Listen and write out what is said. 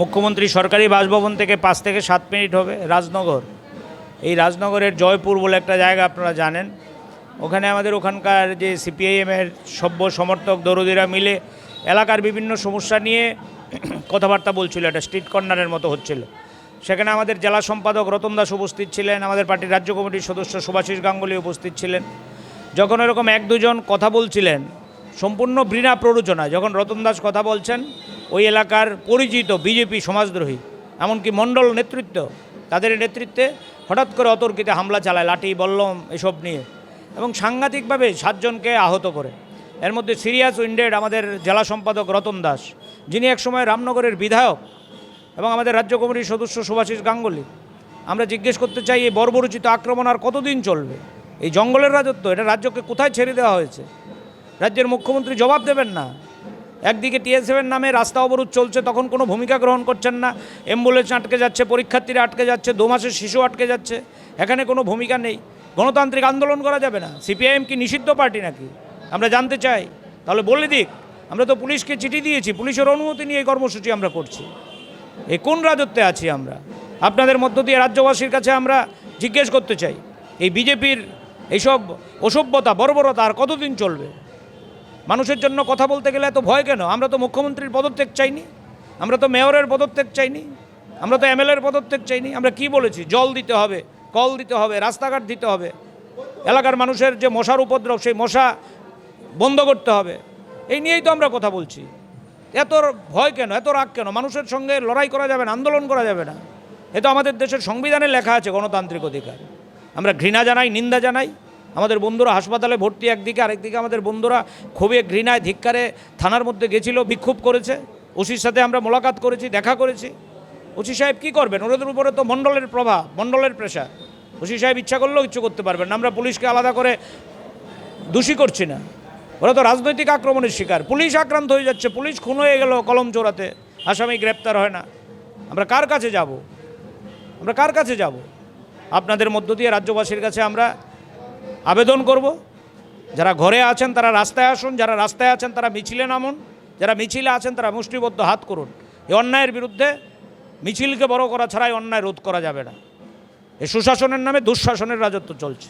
মুখ্যমন্ত্রী সরকারি বাসভবন থেকে পাঁচ থেকে সাত মিনিট হবে, রাজনগর। এই রাজনগরের জয়পুর বলে একটা জায়গা আপনারা জানেন। ওখানে আমাদের ওখানকার যে সিপিআইএমের সভ্য সমর্থক দরদিরা মিলে এলাকার বিভিন্ন সমস্যা নিয়ে কথাবার্তা বলছিল, একটা স্ট্রিট কর্নারের মতো হচ্ছিল। সেখানে আমাদের জেলা সম্পাদক রতন দাস উপস্থিত ছিলেন, আমাদের পার্টির রাজ্য কমিটির সদস্য সুভাষিস গাঙ্গুলি উপস্থিত ছিলেন। যখন এরকম এক দুজন কথা বলছিলেন, সম্পূর্ণ বৃণা প্ররোচনা যখন রতন দাস কথা বলছেন ওই এলাকার পরিচিত বিজেপি সমাজদ্রোহী, এমনকি মণ্ডল নেতৃত্ব, তাদের নেতৃত্বে হঠাৎ করে অতর্কিতে হামলা চালায়, লাঠি, বল্লম এসব নিয়ে এবং সাংঘাতিকভাবে সাতজনকে আহত করে। এর মধ্যে সিরিয়াস উইন্ডেড আমাদের জেলা সম্পাদক রতন দাস, যিনি একসময় রামনগরের বিধায়ক এবং আমাদের রাজ্য কমিটির সদস্য সুভাষিস গাঙ্গুলি। আমরা জিজ্ঞেস করতে চাই, এই বর্বরচিত আক্রমণ আর কতদিন চলবে? এই জঙ্গলের রাজত্ব, এটা রাজ্যকে কোথায় ছেড়ে দেওয়া হয়েছে? রাজ্যের মুখ্যমন্ত্রী জবাব দেবেন না। একদিকে টিএসএফের নামে রাস্তা অবরোধ চলছে, তখন কোনো ভূমিকা গ্রহণ করছেন না। অ্যাম্বুলেন্স আটকে যাচ্ছে, পরীক্ষার্থীরা আটকে যাচ্ছে, দু মাসের শিশু আটকে যাচ্ছে, এখানে কোনো ভূমিকা নেই। গণতান্ত্রিক আন্দোলন করা যাবে না। সিপিআইএম কি নিষিদ্ধ পার্টি নাকি? আমরা জানতে চাই। তাহলে বলে দিক, আমরা তো পুলিশকে চিঠি দিয়েছি, পুলিশের অনুমতি নিয়ে এই কর্মসূচি আমরা করছি। এই কোন রাজত্বে আছি আমরা? আপনাদের মধ্য দিয়ে রাজ্যবাসীর কাছে আমরা জিজ্ঞেস করতে চাই। এই বিজেপির এইসব অসভ্যতা, বর্বরতা আর কতদিন চলবে? মানুষের জন্য কথা বলতে গেলে এত ভয় কেন? আমরা তো মুখ্যমন্ত্রীর পদত্যাগ চাইনি। আমরা তো মেয়রের পদত্যাগ চাইনি। আমরা তো এমএলএর পদত্যাগ চাইনি। আমরা কি বলেছি? জল দিতে হবে, কল দিতে হবে, রাস্তাঘাট দিতে হবে। এলাকার মানুষের যে মশার উপদ্রব, সেই মশা বন্ধ করতে হবে। এই নিয়েই তো আমরা কথা বলছি। এত ভয় কেন? এত রাগ কেন? মানুষের সঙ্গে লড়াই করা যাবে না, আন্দোলন করা যাবে না। এ তো আমাদের দেশের সংবিধানে লেখা আছে গণতান্ত্রিক অধিকার। আমরা ঘৃণা জানাই, নিন্দা জানাই। আমাদের বন্ধুরা হাসপাতালে ভর্তি একদিকে, আরেকদিকে আমাদের বন্ধুরা খুবই ঘৃণায়, ধিক্কারে থানার মধ্যে গেছিল, বিক্ষোভ করেছে। ওসির সাথে আমরা মোলাকাত করেছি, দেখা করেছি। ওসি সাহেব কী করবেন? ওদের উপরে তো মণ্ডলের প্রভাব, মণ্ডলের প্রেশার ওসি সাহেব ইচ্ছা করলেও কিছু করতে পারবেন না। আমরা পুলিশকে আলাদা করে দোষী করছি না। ওরা তো রাজনৈতিক আক্রমণের শিকার। পুলিশ আক্রান্ত হয়ে যাচ্ছে, পুলিশ খুন হয়ে গেল কলম চোরাতে। আসামি গ্রেপ্তার হয় না। আমরা কার কাছে যাব? আমরা কার কাছে যাব? আপনাদের মধ্য দিয়ে রাজ্যবাসীর কাছে আমরা আবেদন করব। যারা ঘরে আছেন তারা রাস্তায় আসুন, যারা রাস্তায় আছেন তারা মিছিলে নামুন, যারা মিছিলে আছেন তারা মুষ্টিবদ্ধ হাত করুন। এই অন্যায়ের বিরুদ্ধে মিছিলকে বড় করা ছাড়াই অন্যায় রোধ করা যাবে না। এ সুশাসনের নামে দুঃশাসনের রাজত্ব চলছে।